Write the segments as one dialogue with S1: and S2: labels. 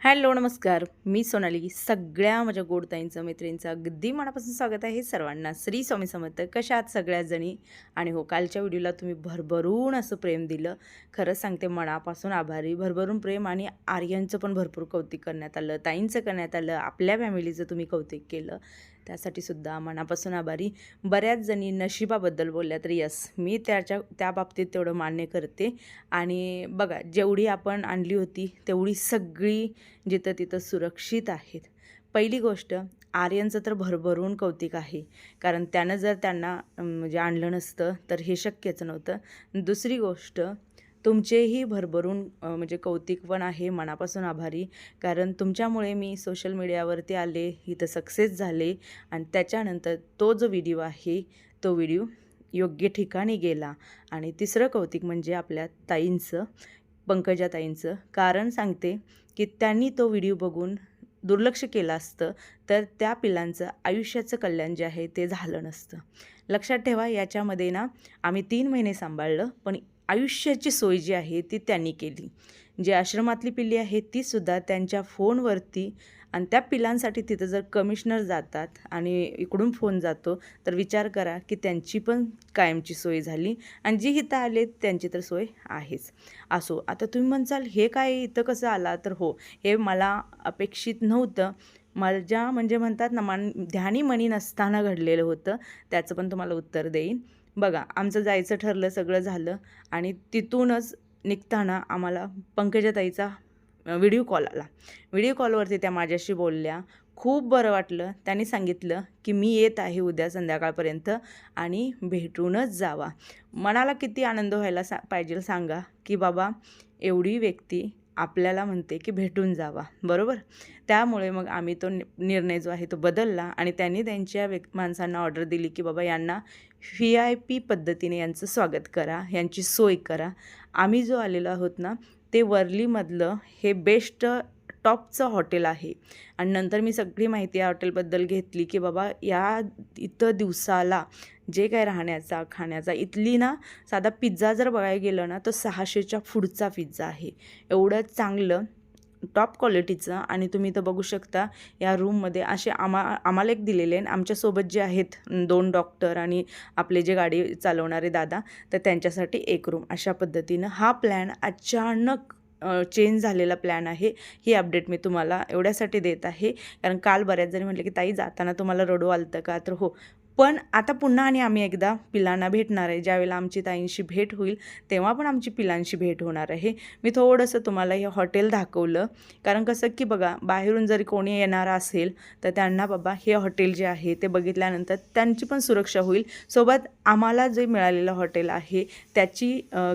S1: Hello नमस्कार. मी सोनाली. सगळ्या माझ्या गोडताईंचं मैत्रिणींचं अगदी मनापासून स्वागत आहे सर्वांना. श्री स्वामी समर्थ. कशा आहात जणी? आणि हो कालच्या व्हिडिओला तुम्ही भरभरून असं प्रेम दिलं. खरंच सांगते मनापासून आभारी भरभरून प्रेम आणि आर्यांचं पण भरपूर कौतिक करण्यात आलं ताईंचं करण्यात आलं आपल्या फॅमिलीचं तुम्ही कौतिक केलं. त्यासाठी सुद्धा मनापासून आभारी. बऱ्याच जणी नशिबाबद्दल बोलल्या तर यस मी त्याच्या त्या बाबतीत तेवढं मान्य करते. आणि बघा जेवढी आपण आणली होती तेवढी सगळी जिथं तिथं सुरक्षित आहेत. पहिली गोष्ट आर्यनचं तर भरभरून कौतिक आहे. कारण त्यानं जर त्यांना म्हणजे आणलं नसतं तर हे शक्यच नव्हतं. दुसरी गोष्ट तुमचेही भरभरून म्हणजे कौतिक पण आहे मनापासून आभारी. कारण तुमच्यामुळे मी सोशल मीडियावरती आले इथं सक्सेस झाले. आणि त्याच्यानंतर तो जो व्हिडिओ आहे तो व्हिडिओ योग्य ठिकाणी गेला. आणि तिसरं कौतिक म्हणजे आपल्या ताईंचं पंकजा ताईंचं. कारण सांगते की त्यांनी तो व्हिडिओ बघून दुर्लक्ष केलं असतं तर त्या पिलांचं आयुष्याचं कल्याण जे आहे ते झालं नसतं. लक्षात ठेवा याच्यामध्ये ना आम्ही तीन महिने सांभाळलं पण आयुष्याची सोय जी आहे ती त्यांनी केली. जी आश्रमातली पिल्ली आहे तीसुद्धा त्यांच्या फोनवरती आणि त्या पिलांसाठी तिथं जर कमिशनर जातात आणि इकडून फोन जातो तर विचार करा की त्यांची पण कायमची सोय झाली आणि जी इथं आले त्यांची तर सोय आहेच. असो आता तुम्ही म्हणसाल हे काय इथं कसं आला? तर हो हे मला अपेक्षित नव्हतं. माझ्या म्हणजे म्हणतात ना मान ध्यानी मनी नसताना घडलेलं होतं. त्याचं पण तुम्हाला उत्तर देईन. बघा आमचं जायचं ठरलं सगळं झालं आणि तिथूनच निघताना आम्हाला पंकजाताईचा व्हिडिओ कॉल आला. व्हिडिओ कॉलवरती त्या माझ्याशी बोलल्या. खूप बरं वाटलं. त्यांनी सांगितलं की मी येत आहे उद्या संध्याकाळपर्यंत आणि भेटूनच जावा. मनाला किती आनंद व्हायला सा पाहिजे सांगा की बाबा एवढी व्यक्ती आपल्याला म्हणते की भेटून जावा. बरोबर? त्यामुळे मग आम्ही तो नि- निर्णय जो आहे तो बदलला आणि त्यांनी त्यांच्या व्यक् माणसांना ऑर्डर दिली की बाबा यांना व्ही आय पी पद्धतीने यांचं स्वागत करा यांची सोय करा. आम्ही जो आलेलो आहोत ना ते वर्लीमधलं हे बेस्ट टॉपचं हॉटेल आहे. आणि नंतर मी सगळी माहिती या हॉटेलबद्दल घेतली की बाबा या इथं दिवसाला जे काय राहण्याचा खाण्याचा इथली ना साधा पिझ्झा जर बघायला गेलं ना तर सहाशेच्या पुढचा पिझ्झा आहे. एवढं चांगलं टॉप क्वालिटीचं आणि तुम्ही इथं बघू शकता या रूममध्ये असे आमा आम्हाला एक दिलेले आहे आमच्यासोबत जे आहेत दोन डॉक्टर आणि आपले जे गाडी चालवणारे दादा तर त्यांच्यासाठी एक रूम अशा पद्धतीनं हा प्लॅन अचानक चेंज झालेला प्लॅन आहे. ही अपडेट मी तुम्हाला एवढ्यासाठी देत आहे. कारण काल बऱ्याच जणी म्हटले की ताई जाताना तुम्हाला रडू आलतं का? तर हो पण आता पुन्हा आणि आम्ही एकदा पिलांना भेटणार आहे. ज्यावेळेला आमची ताईंशी भेट होईल तेव्हा पण आमची पिलांशी भेट होणार आहे. मी थोडंसं तुम्हाला हे हॉटेल दाखवलं. कारण कसं की बघा बाहेरून जरी कोणी येणार असेल तर त्यांना बाबा हे हॉटेल जे आहे ते बघितल्यानंतर त्यांची पण सुरक्षा होईल. सोबत आम्हाला जे मिळालेलं हॉटेल आहे त्याची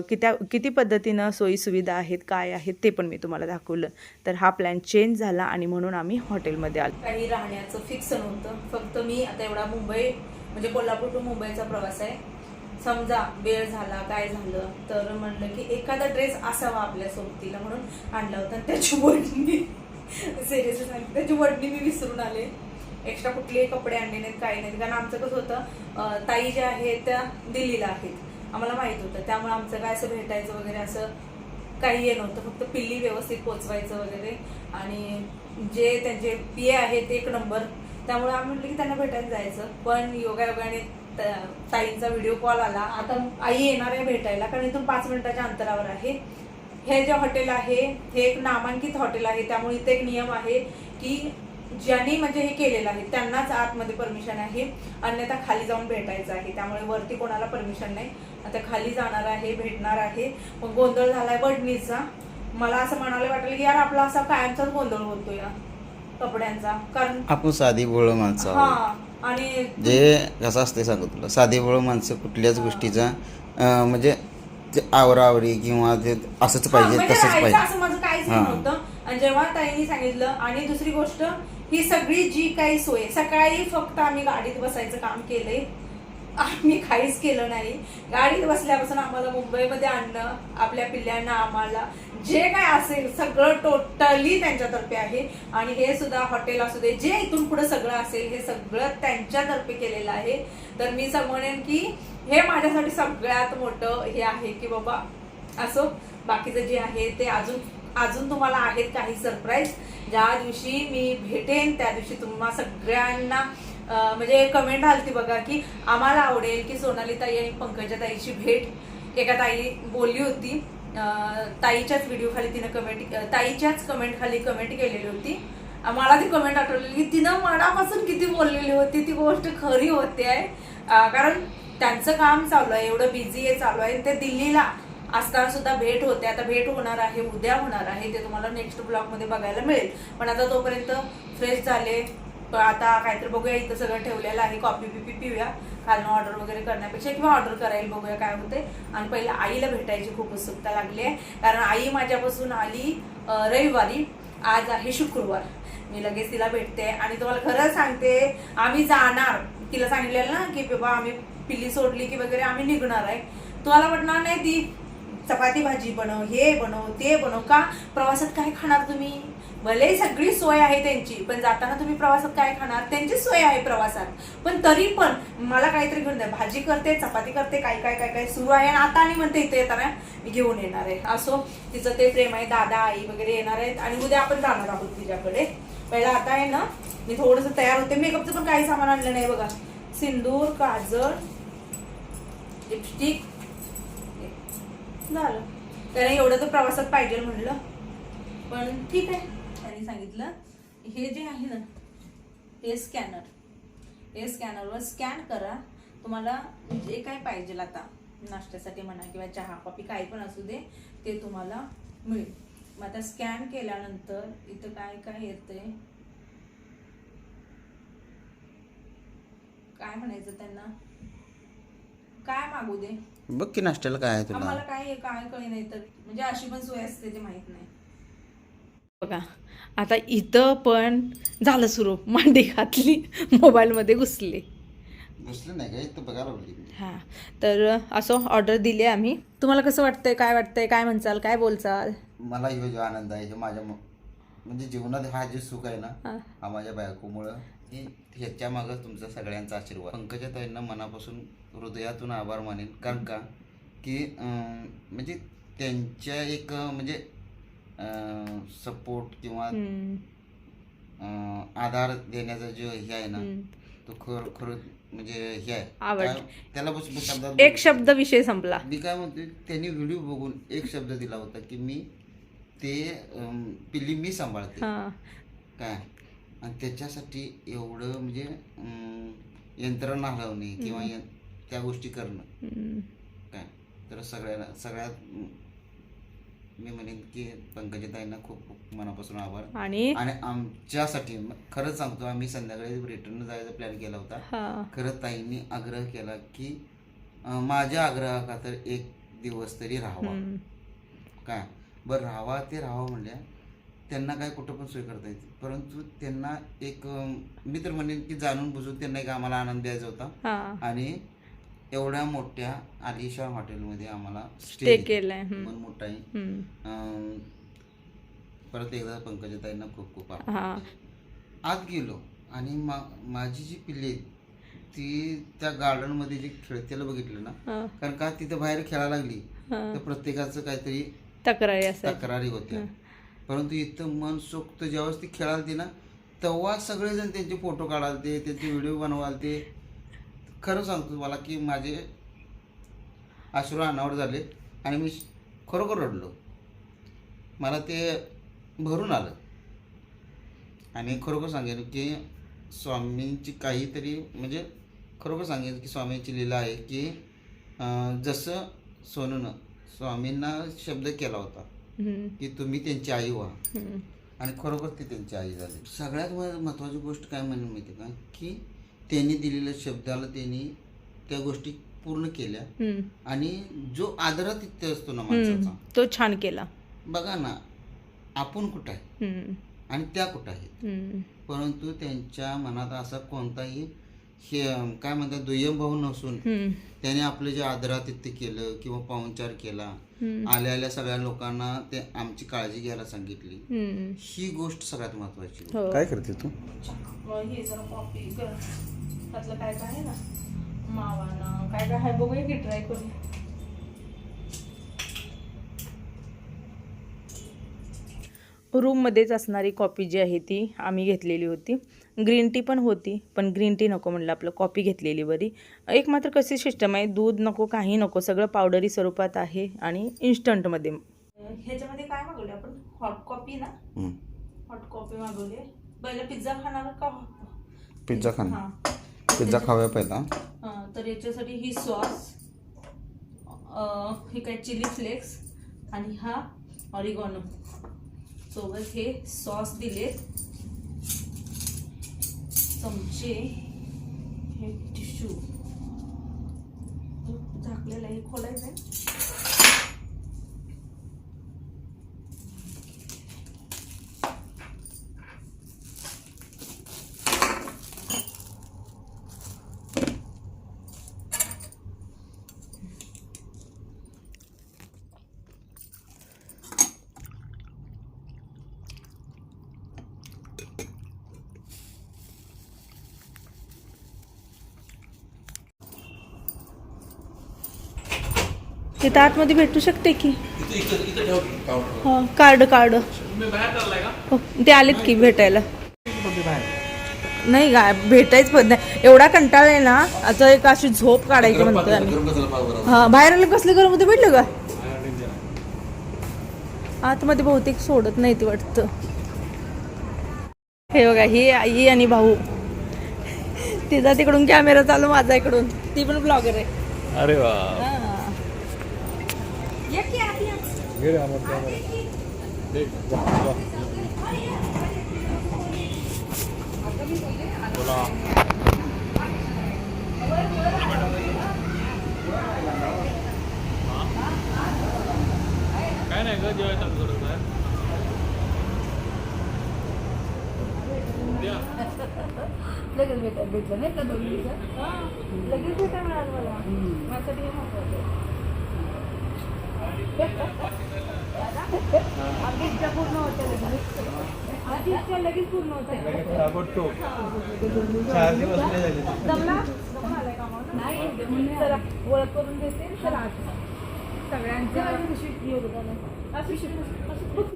S1: कित्या किती पद्धतीनं सोयीसुविधा आहेत काय आहेत ते पण मी तुम्हाला दाखवलं. तर हा प्लॅन चेंज झाला आणि म्हणून आम्ही हॉटेलमध्ये आलो.
S2: काही राहण्याचं फिक्स नव्हतं. फक्त मी आता एवढा मुंबई म्हणजे कोल्हापूर टू मुंबईचा प्रवास आहे. समजा वेळ झाला काय झालं तर म्हणलं की एखादा ड्रेस असावा आपल्या सोबतीला म्हणून आणला होता. आणि त्याची वडणी सिरियसली सांगते त्याची वडणी मी विसरून आले. एक्स्ट्रा कुठलेही कपडे आणले नाहीत काही नाहीत. कारण आमचं कसं होतं ताई ज्या आहेत त्या दिल्लीला आहेत. आम्हाला माहीत होतं. त्यामुळे आमचं काय असं भेटायचं वगैरे असं काही हे नव्हतं. फक्त पिल्ली व्यवस्थित पोचवायचं वगैरे. आणि जे त्यांचे पी ए आहेत एक नंबर त्यामुळे आम्ही म्हटलं की त्यांना भेटायला जायचं. पण योगायोगाने त- ताईंचा व्हिडिओ कॉल आला. आता आई येणार आहे भेटायला कारण इथून पाच मिनिटाच्या अंतरावर आहे. हे जे हॉटेल आहे हे एक नामांकित हॉटेल आहे. त्यामुळे इथे एक नियम आहे की ज्यांनी म्हणजे हे केलेलं आहे त्यांनाच आतमध्ये परमिशन आहे. अन्यथा खाली जाऊन भेटायचं आहे. त्यामुळे वरती कोणाला परमिशन नाही. आता खाली जाणार आहे भेटणार आहे. मग गोंधळ झालाय वडणीचा मला असं म्हणायला वाटलं की यार आपला असा कायमचाच गोंधळ होतो या कपड्यांचा कारण
S3: आपण साधी बोळ माणसं आहोत.
S2: हा आणि
S3: जे कसं असते सांगू तुला साधी बोळ माणसं कुठल्याच गोष्टीचा अं, म्हणजे ते आवरावरी किंवा ते असंच
S2: हा,
S3: पाहिजे
S2: म्हणजे
S3: तसंच
S2: राहायचं
S3: पाहिजे
S2: असं माझं काहीच
S3: हा.
S2: नव्हतं आणि जेव्हा ताईंनी सांगितलं आणि दुसरी गोष्ट ही सगळी जी काही सोय सकाळी फक्त आम्ही गाडीत बसायचं काम केलंय आम्ही काहीच केलं नाही. गाडीत बसल्यापासून आम्हाला मुंबईमध्ये आणणं आपल्या पिल्ल्यांना आम्हाला जे काय असेल सगळं टोटली त्यांच्यातर्फे आहे. आणि हे सुद्धा हॉटेल असू दे जे इथून पुढे सगळं असेल हे सगळं त्यांच्यातर्फे केलेलं आहे. तर मी असं म्हणेन की हे माझ्यासाठी सगळ्यात मोठं हे आहे की बाबा असो बाकीचं जे आहे ते अजून अजून तुम्हाला आहेत काही सरप्राईज
S1: ज्या दिवशी मी भेटेन त्या दिवशी तुम्हा सगळ्यांना म्हणजे कमेंट आलती बघा की आम्हाला आवडेल की सोनाली ताई आणि पंकजा ताईची भेट. एका ताई बोलली होती. ताईच्याच व्हिडिओ खाली तिनं कमेंट ताईच्याच कमेंट खाली कमेंट केलेली होती. मला ती कमेंट आठवलेली की तिनं मनापासून किती बोललेली होती. ती गोष्ट खरी होते आहे. कारण त्यांचं काम चालू आहे. एवढं बिझी आहे चालू आहे. ते दिल्लीला असताना सुद्धा भेट होते. आता भेट होणार आहे. उद्या होणार आहे. ते तुम्हाला नेक्स्ट ब्लॉगमध्ये बघायला मिळेल. पण आता तोपर्यंत फ्रेश झाले. पण आता काहीतरी बघूया इथं सगळं ठेवलेलं आहे कॉफी बिपी पिऊया. कालनं ऑर्डर वगैरे करण्यापेक्षा किंवा ऑर्डर करायला बघूया काय होते आणि पहिले आईला भेटायची खूप उत्सुकता लागली आहे. कारण आई माझ्यापासून आली रविवारी. आज आहे शुक्रवार. मी लगेच तिला भेटते. आणि तुम्हाला खरं सांगते आम्ही जाणार. तिला सांगितलेलं ना की बाबा आम्ही पिल्ली सोडली की वगैरे आम्ही निघणार आहे. तुम्हाला वाटणार नाही ती चपाती भाजी बनव हे बनव ते बनव. का? प्रवासात काय खाणार तुम्ही? भले सगळी सोय आहे त्यांची. पण जाताना तुम्ही प्रवासात काय खाणार? त्यांची सोय आहे प्रवासात. पण तरी पण मला काहीतरी घेऊन द्या. भाजी करते चपाती करते काय काय काय काय सुरू आहे आणि आता आणि म्हणते इथे येताना मी घेऊन येणार आहे. असो तिचं ते प्रेम आहे दादा आई वगैरे येणार आहेत आणि उद्या आपण जाणार आहोत तिच्याकडे. पहिला आता आहे ना मी थोडंसं तयार होते. मेकअपचं पण काही सामान आणलं नाही बघा. सिंदूर काजळ लिपस्टिक झालं. त्याला एवढं तर प्रवासात पाहिजे म्हणलं. पण ठीक आहे. त्यांनी सांगितलं हे जे आहे ना हे स्कॅनर हे स्कॅनरवर स्कॅन करा. तुम्हाला जे काय पाहिजे आता नाश्त्यासाठी म्हणा किंवा चहा कॉफी काही पण असू दे ते तुम्हाला मिळेल. मग आता स्कॅन केल्यानंतर इथं काय काय येतंय? काय म्हणायचं त्यांना? काय मागू दे?
S3: बघ की नाश्त्याला काय आहे
S1: आम्हाला
S3: तुला
S1: काय काय कळी नाही तर म्हणजे अशी पण सोय असते ते माहीत नाही.
S4: बघा आता इथं पण झालं सुरू. मांडी घातली मोबाईलमध्ये घुसली.
S3: बसलं नाही इथं बघायला
S4: हां. तर असं ऑर्डर दिली आम्ही. तुम्हाला कसं वाटतंय? काय वाटतंय? काय म्हणचाल? काय बोलचाल?
S3: मला ह्यो जो आनंद आहे हे माझ्या म- म्हणजे जीवनात हा जे सुख आहे ना
S4: हां.
S3: हा माझ्या बायकोमुळं हे ह्याच्या मागं तुमचा सगळ्यांचा आशीर्वाद. पंकजा ताईंना मनापासून हृदयातून आभार मानेन. कारण का? की अं, म्हणजे त्यांच्या एक अं, म्हणजे सपोर्ट किंवा आधार देण्याचा जो हे आहे ना. तो खर खरं म्हणजे हे आहे.
S4: आवड.
S3: त्याला बस शब्दात
S4: एक शब्द विषय संपला.
S3: मी काय म्हणतोय त्यांनी व्हिडिओ बघून एक शब्द दिला होता की मी ते अं, पिल्ली मी सांभाळते.
S4: हां.
S3: काय? आणि त्याच्यासाठी एवढं म्हणजे अं, यंत्रणा हलवणे किंवा यं- त्या गोष्टी करणं.
S4: हम्म.
S3: काय? तर सगळ्याला सगळ्यात मी म्हणेन की पंकजाताईंना खूप खूप मनापासून आभार.
S4: आणि?
S3: आणि आमच्यासाठी खरंच सांगतो आम्ही संध्याकाळी रिटर्न जायचा प्लॅन केला होता. खरं ताईंनी आग्रह केला की अं, माझ्या आग्रहाखातर एक दिवस तरी राहावा.
S4: हम्म.
S3: काय बरं राहावा ते राहावा म्हणल्या. त्यांना काय कुठं पण सोय करता येते. परंतु त्यांना एक अं, मी तर म्हणेन की जाणून बुजून त्यांना एक आम्हाला आनंद द्यायचा होता.
S4: हां.
S3: आणि एवढ्या मोठ्या आलिशान हॉटेलमध्ये आम्हाला
S4: स्टे केलंय.
S3: मन मोठा आहे. परत एकदा पंकजाताईंना खूप खूप आत गेलो आणि माझी जी पिल्ली ती त्या गार्डनमध्ये जे खेळतेला बघितलं ना कारण का तिथं बाहेर खेळायला लागली तर प्रत्येकाचं काहीतरी
S4: तक्रारी
S3: तक्रारी होत्या. परंतु इथं मन सोक्त ज्यावेळेस ती खेळालती ना तेव्हा सगळेजण त्यांचे फोटो काढालते त्यांचे व्हिडिओ बनवालते. खरं सांगतो मला की माझे अश्रू अनावर झाले आणि मी खरोखर रडलो. मला ते भरून आलं. आणि खरोखर सांगेन की स्वामींची काहीतरी म्हणजे खरोखर सांगेन की स्वामींची लीला आहे की जसं सोनूनं स्वामींना शब्द केला होता. की तुम्ही त्यांची आई व्हा. आणि खरोखर ती त्यांची आई झाली. सगळ्यात म- महत्त्वाची गोष्ट काय म्हणून माहिती का? की त्यांनी दिलेल्या शब्दाला त्यांनी त्या गोष्टी पूर्ण केल्या
S4: हम्म.
S3: आणि जो आदरातिथ्य असतो ना
S4: हम्म.
S3: माणसाचा
S4: तो छान केला
S3: बघा ना आपण कुठं आहे
S4: हम्म.
S3: आणि त्या कुठं आहेत
S4: हम्म.
S3: परंतु त्यांच्या मनात असा कोणताही हे काय म्हणतात दुय्यम भाव नसून
S4: हम्म.
S3: त्याने आपलं जे आदरातिथ्य केलं किंवा पाहुणचार केला
S4: हम्म.
S3: आल्या आल्या सगळ्या लोकांना ते आमची काळजी घ्यायला सांगितली
S4: हम्म.
S3: ही गोष्ट सगळ्यात महत्वाची
S4: हो
S3: काय करते तू
S1: हे कॉपी त्यातलं काय काय आहे ना? मावाना काय काय आहे बघूया की ट्राय करून. रूममध्येच असणारी कॉफी जी आहे ती आम्ही घेतलेली होती. ग्रीन टी पण होती पण ग्रीन टी नको म्हणलं आपलं कॉफी घेतलेली बरी. एक मात्र कशी सिस्टम आहे दूध नको काही नको सगळं पावडरी स्वरूपात आहे आणि इन्स्टंटमध्ये
S5: ह्याच्यामध्ये काय मागवले आपण? हॉट कॉफी ना. हॉट कॉफी मागवली पहिला पिझ्झा खाणार का?
S3: पिझ्झा खाणार. पिझ्झा खाऊया पहिला.
S5: तर याच्यासाठी ही सॉस हे काय चिली फ्लेक्स आणि हा ऑरिगॉनो. सोबत हे सॉस दिले. चमचे हे टिश्यू. झाकलेला हे खोलायचं आहे.
S1: तिथं आतमध्ये भेटू शकते की? हां कार्ड कार्ड हो, ते आलेत की भेटायला. नाही गा भेटायच पण नाही. एवढा कंटाळा आहे ना आता एक अशी झोप काढायची म्हणतोय आम्ही हा बाहेर आलं कसलं गरम होतं भेटलं का? आतमध्ये बहुतेक सोडत नाही ते वाटतं. हे बघा ही आई आणि भाऊ. तिचा तिकडून कॅमेरा चालू माझा इकडून. ती पण ब्लॉगर आहे.
S6: अरे वा.
S1: या की आत या.
S6: घे रे आम्हाला कॅमेरा. दे, जा, जा. बोला. काय नाही ग जेवायला चालू करत आहे.
S5: लगेच भेटा भेटलं नाही का दोन दिवसात लगेच भेटा मिळालं मला माझ्यासाठी इच्छा पूर्ण होते इच्छा लगेच पूर्ण होते
S6: ताबडतोब. चार दिवस झाले
S5: जमला नाही ओळख करून देते चला. आत. सगळ्यांचं योगदान असू
S6: नाही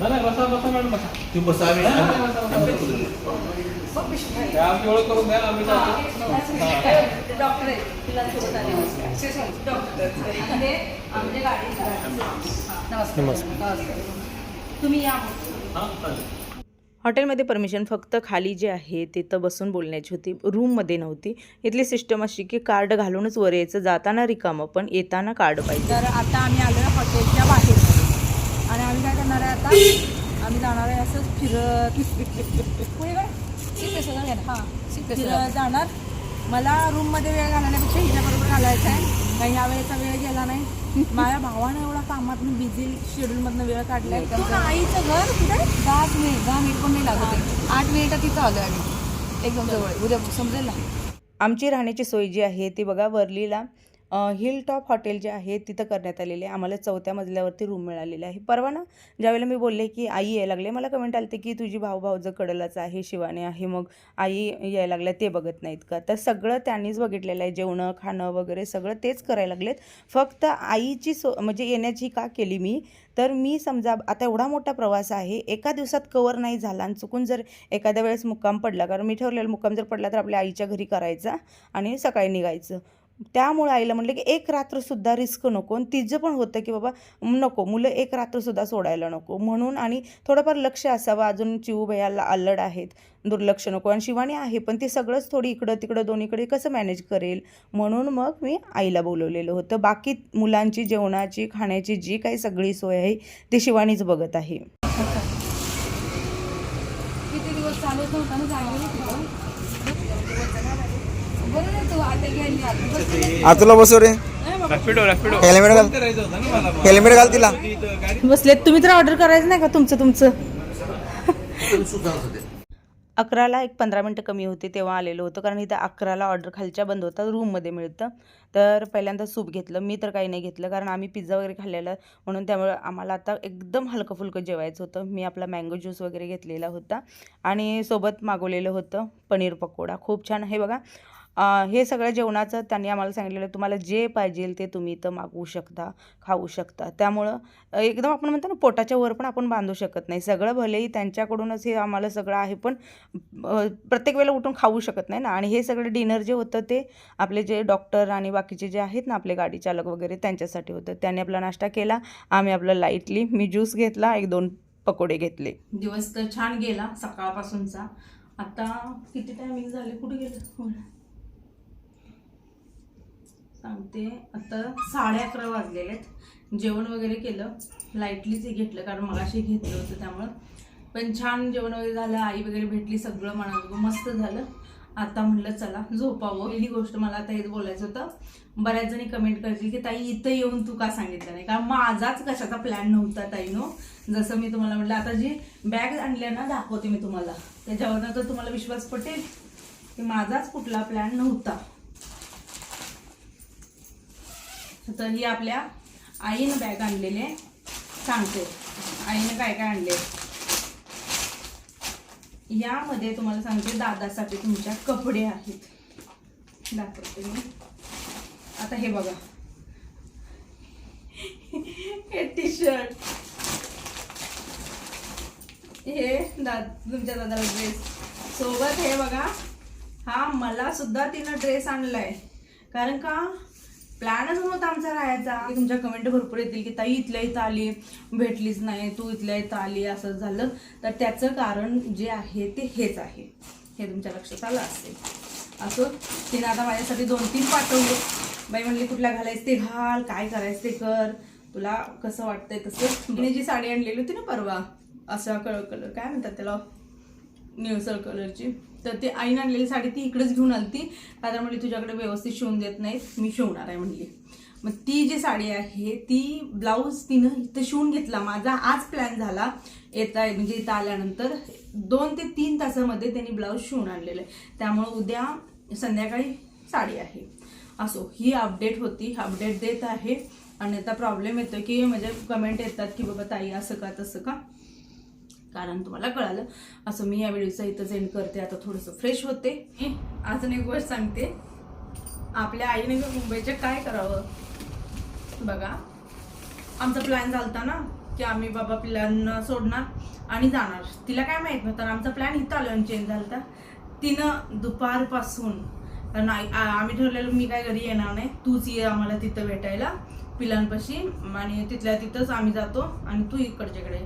S6: नाही, बसा बसा मॅडम बसा. तू बसा आम्ही आमची ओळख करून द्या आम्ही जातो.
S5: डॉक्टर आहे तिला सोबत आले डॉक्टर आमच्या गाडी नमस्कार. तुम्ही या
S6: हां चालेल.
S1: हॉटेलमध्ये परमिशन फक्त खाली जे आहे तिथं बसून बोलण्याची होती रूममध्ये नव्हती. इथली सिस्टम अशी की कार्ड घालूनच वर यायचं जाताना रिकामं पण येताना कार्ड पाहिजे.
S5: तर आता आम्ही आलो हॉटेलच्या बाहेर आणि आम्ही काय करणार आहे आता आम्ही जाणार आहे असंच फिरत. पुढे काय हां जाणार. मला रूममध्ये वेळ घालवण्यापेक्षा हिच्याबरोबर घालायचा आहे. काही ह्या वेळेचा वेळ गेला नाही. माझ्या भावानं एवढा कामात बिझी शेड्यूलमधनं वेळ काढलाय. आईचं घर कुठे?
S7: दहा मिनिट दहा मिनिट पण नाही लागत आहे. आठ मिनिटात तिथं आलो आम्ही. एकदम जवळ. आहे. उद्या समजेल ना.
S1: आमची राहण्याची सोय जी आहे ती बघा वर्लीला. हिल टॉप हॉटेल जे आहे तिथं करण्यात आलेले आहे. आम्हाला चौथ्या मजल्यावरती रूम मिळालेला आहे. परवा ना ज्यावेळेला मी बोलले की आई यायला लागले? मला कमेंट आलते की तुझी भाऊ भाऊजं कडलाच आहे शिवाने आहे मग आई यायला लागल्या ते बघत नाहीत का? तर सगळं त्यांनीच बघितलेलं आहे. जेवणं खाणं वगैरे सगळं तेच करायला लागलेत. फक्त आईची सो म्हणजे येण्याची का केली मी? तर मी समजा आता एवढा मोठा प्रवास आहे एका दिवसात कवर नाही झाला आणि चुकून जर एखाद्या वेळेस मुक्काम पडला कारण मी ठरलेलं मुक्काम जर पडला तर आपल्या आईच्या घरी करायचा आणि सकाळी निघायचं. त्यामुळे आईला म्हटलं की एक रात्रसुद्धा रिस्क नको. आणि तिचं पण होतं की बाबा नको मुलं एक रात्रसुद्धा सोडायला नको. म्हणून आणि थोडंफार लक्ष असावं. अजून चिऊ भैयाला अल्लड आहेत दुर्लक्ष नको. आणि शिवानी आहे पण ती सगळंच थोडी इकडं तिकडं दोन्हीकडे कसं मॅनेज करेल? म्हणून मग मी आईला बोलवलेलं होतं. बाकी मुलांची जेवणाची खाण्याची जी काही सगळी सोय आहे ती शिवानीच बघत आहे.
S7: किती दिवस चालत
S3: आतुला बसव रे.
S6: रॅपिडो रॅपिडो
S3: हेल्मेट घाल. हेल्मेट घाल तिला.
S1: बसलेत. तुम्ही तर ऑर्डर करायचं नाही का तुमचं तुमचं?
S4: अकराला एक पंधरा मिनटं कमी होते तेव्हा आलेलो होतो कारण इथं अकराला ऑर्डर खालच्या बंद होतात रूममध्ये मिळतं. तर पहिल्यांदा सूप घेतलं मी तर काही नाही घेतलं कारण आम्ही पिझ्झा वगैरे खाल्लेला म्हणून त्यामुळे आम्हाला आता एकदम हलकं फुलकं जेवायचं होतं. मी आपला मँगो ज्यूस वगैरे घेतलेला होता. आणि सोबत मागवलेलं होतं पनीर पकोडा. खूप छान हे बघा. हे सगळं जेवणाचं त्यांनी आम्हाला सांगितलेलं तुम्हाला जे पाहिजे ते तुम्ही इथं मागवू शकता खाऊ शकता. त्यामुळं एकदम आपण म्हणतो ना पोटाच्या वर पण आपण बांधू शकत नाही. सगळं भलेही त्यांच्याकडूनच हे आम्हाला सगळं आहे पण प्रत्येक वेळेला उठून खाऊ शकत नाही ना. आणि हे सगळं डिनर जे होतं ते आपले जे डॉक्टर आणि बाकीचे जे आहेत ना आपले गाडी चालक वगैरे त्यांच्यासाठी होतं. त्यांनी आपला नाश्ता केला आम्ही आपलं लाईटली मी ज्यूस घेतला एक दोन पकोडे घेतले.
S1: दिवस तर छान गेला सकाळपासूनचा. आता किती टायमिंग झाले? कुठे गेलं? सांगते. आता साडे अकरा वाजलेले आहेत. जेवण वगैरे केलं. लाईटलीच हे घेतलं कारण मगाशी घेतलं होतं त्यामुळं. पण छान जेवण वगैरे झालं आई वगैरे भेटली सगळं मला मस्त झालं. आता म्हणलं चला झोपावं. पहिली गोष्ट मला आता हेच बोलायचं होतं. बऱ्याच जणी कमेंट करतील की ताई इथं येऊन तू का सांगितलं नाही? कारण माझाच कशाचा प्लॅन नव्हता ताई नो जसं मी तुम्हाला म्हटलं आता जी बॅग आणल्या ना दाखवते मी तुम्हाला. त्याच्यावरनं तर तुम्हाला विश्वास पटेल की माझाच कुठला प्लॅन नव्हता. तर ही आपल्या आईनं बॅग आणलेले सांगते. आईनं काय काय आणले? यामध्ये तुम्हाला सांगते दादासाठी तुमच्या कपडे आहेत. दाखवते मी. आता हे बघा. हे टी शर्ट हे दाद तुमच्या दादाला ड्रेस सोबत हे बघा. हा मला सुद्धा तिनं ड्रेस आणलाय. कारण का? प्लॅनच नव्हता आमचा राहायचा. तुमच्या कमेंट भरपूर येतील की ताई इथल्या इथं आली भेटलीच नाही तू इथल्या इथं आली असं झालं. तर त्याचं कारण जे आहे ते हेच आहे. हे तुमच्या लक्षात आलं असेल. असं तिने आता माझ्यासाठी दोन तीन पाठवले. बाई म्हणली कुठला घालायचं ते घाल काय करायचं ते कर. तुला कसं वाटतंय तसं. तिने जी साडी आणलेली होती ना परवा असा कलर कलर काय म्हणतात त्याला? निळसर कलरची तर ती आईने आणलेली साडी ती इकडेच घेऊन आली ती कारण म्हणली तुझ्याकडे व्यवस्थित शिवून देत नाहीत मी शिवणार आहे म्हणली मग ती जी साडी आहे ती ब्लाऊज तिनं इथं शिवून घेतला. माझा आज प्लॅन झाला येता म्हणजे इथं आल्यानंतर दोन ते तीन तासामध्ये त्यांनी ब्लाऊज शिवून आणलेलं आहे. त्यामुळं उद्या संध्याकाळी साडी आहे. असो ही अपडेट होती अपडेट देत आहे. आणि आता प्रॉब्लेम येतो की म्हणजे कमेंट येतात की बाबा ताई असं का तसं का? कारण तुम्हाला कळालं. असं मी या व्हिडिओचं इथं एंड करते. आता थोडंसं फ्रेश होते. अजून एक गोष्ट सांगते. आपल्या आईने का मुंबईच्या काय करावं? बघा. आमचा प्लॅन झाला ना की आम्ही बाबा पिल्लांना सोडणार आणि जाणार. तिला काय माहीत नव्हतं आमचा प्लॅन इथं आलो चेंज झाला तिनं दुपारपासून कारण आम्ही ठरलेलं मी काय घरी येणार नाही तूच ये आम्हाला तिथं भेटायला. पिलांपाशी आणि तिथल्या तिथंच आम्ही जातो आणि तू इकडच्याकडे.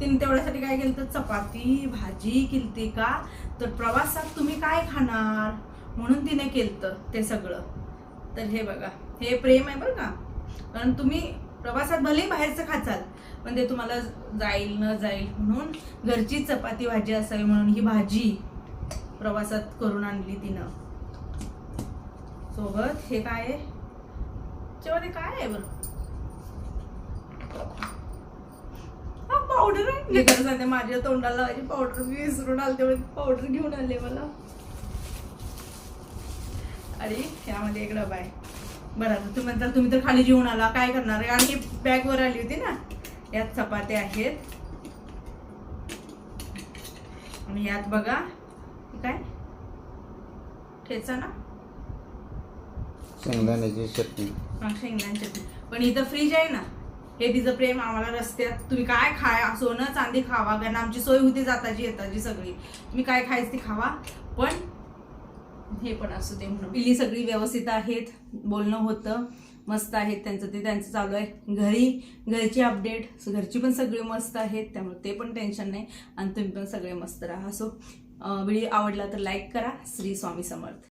S1: तिने तेवढ्यासाठी काय केलं तर चपाती भाजी केलती का? तर प्रवासात तुम्ही काय खाणार? म्हणून तिने केलं ते सगळं. तर हे बघा हे प्रेम आहे बरं का? कारण तुम्ही प्रवासात भलेही बाहेरचं खाचाल पण ते तुम्हाला जाईल न जाईल म्हणून घरची चपाती भाजी असावी म्हणून ही भाजी प्रवासात करून आणली तिनं. सोबत हे काय आहे? काय आहे बरं? पावडर आहे. माझ्या तोंडाला पावडर मी विसरून आले तेवढे पावडर घेऊन आले मला. आणि यामध्ये एक डबा आहे. बरं तुम्ही म्हणताल तुम्ही तर खाली जेवून आला. काय करणार आहे? आणि ही बॅग वर आली होती ना? यात चपात्या आहेत. आणि यात बघा हे काय? ठेचा ना?
S3: शेंगदाण्याची चटणी.
S1: हा, शेंगदाणे चटणी. पण इथं फ्रीज आहे ना? हे तिचं प्रेम आम्हाला रस्त्यात तुम्ही काय खाय? सोनं चांदी खावा कारण आमची सोय होती जाताची येताची सगळी. तुम्ही काय खायचं ती खावा. पण हे पण असू दे म्हणून. पिल्ली सगळी व्यवस्थित आहेत. बोलणं होतं. मस्त आहेत त्यांचं. ते त्यांचं चालू आहे. घरी घरची अपडेट घरची पण सगळी मस्त आहेत. त्यामुळे ते पण टेन्शन नाही. आणि तुम्ही पण सगळे मस्त राहा. सो व्हिडिओ आवडला तर लाईक करा. श्री स्वामी समर्थ.